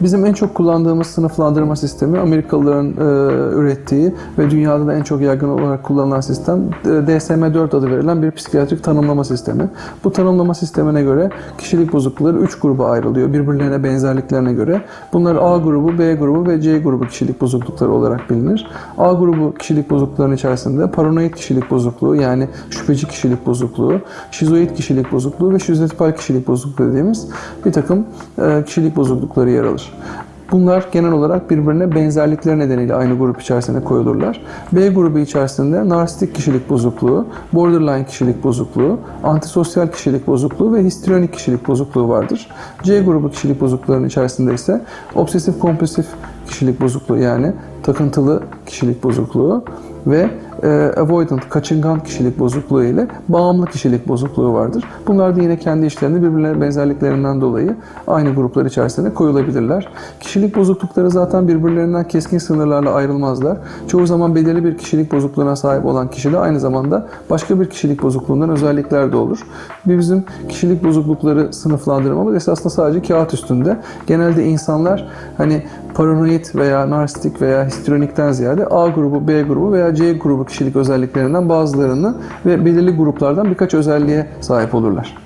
Bizim en çok kullandığımız sınıflandırma sistemi Amerikalıların e, ürettiği ve dünyada da en çok yaygın olarak kullanılan sistem e, DSM-4 adı verilen bir psikiyatrik tanımlama sistemi. Bu tanımlama sistemine göre kişilik bozuklukları 3 gruba ayrılıyor birbirlerine benzerliklerine göre. Bunlar A grubu, B grubu ve C grubu kişilik bozuklukları olarak bilinir. A grubu kişilik bozukluklarının içerisinde paranoid kişilik bozukluğu yani şüpheci kişilik bozukluğu, şizoid kişilik bozukluğu ve şizotipal kişilik bozukluğu dediğimiz bir takım e, kişilik bozuklukları yer alır. Bunlar genel olarak birbirine benzerlikleri nedeniyle aynı grup içerisine koyulurlar. B grubu içerisinde narsistik kişilik bozukluğu, borderline kişilik bozukluğu, antisosyal kişilik bozukluğu ve histrionik kişilik bozukluğu vardır. C grubu kişilik bozukluklarının içerisinde ise obsesif kompulsif kişilik bozukluğu yani takıntılı kişilik bozukluğu ve e, avoidant, kaçıngan kişilik bozukluğu ile bağımlı kişilik bozukluğu vardır. Bunlar da yine kendi işlerinde birbirlerine benzerliklerinden dolayı aynı gruplar içerisinde koyulabilirler. Kişilik bozuklukları zaten birbirlerinden keskin sınırlarla ayrılmazlar. Çoğu zaman belirli bir kişilik bozukluğuna sahip olan kişi de aynı zamanda başka bir kişilik bozukluğundan özellikler de olur. Bizim kişilik bozuklukları sınıflandırmamız esasında sadece kağıt üstünde. Genelde insanlar hani paranoid veya narsistik veya histrionikten ziyade A grubu, B grubu veya C grubu kişilik özelliklerinden bazılarını ve belirli gruplardan birkaç özelliğe sahip olurlar.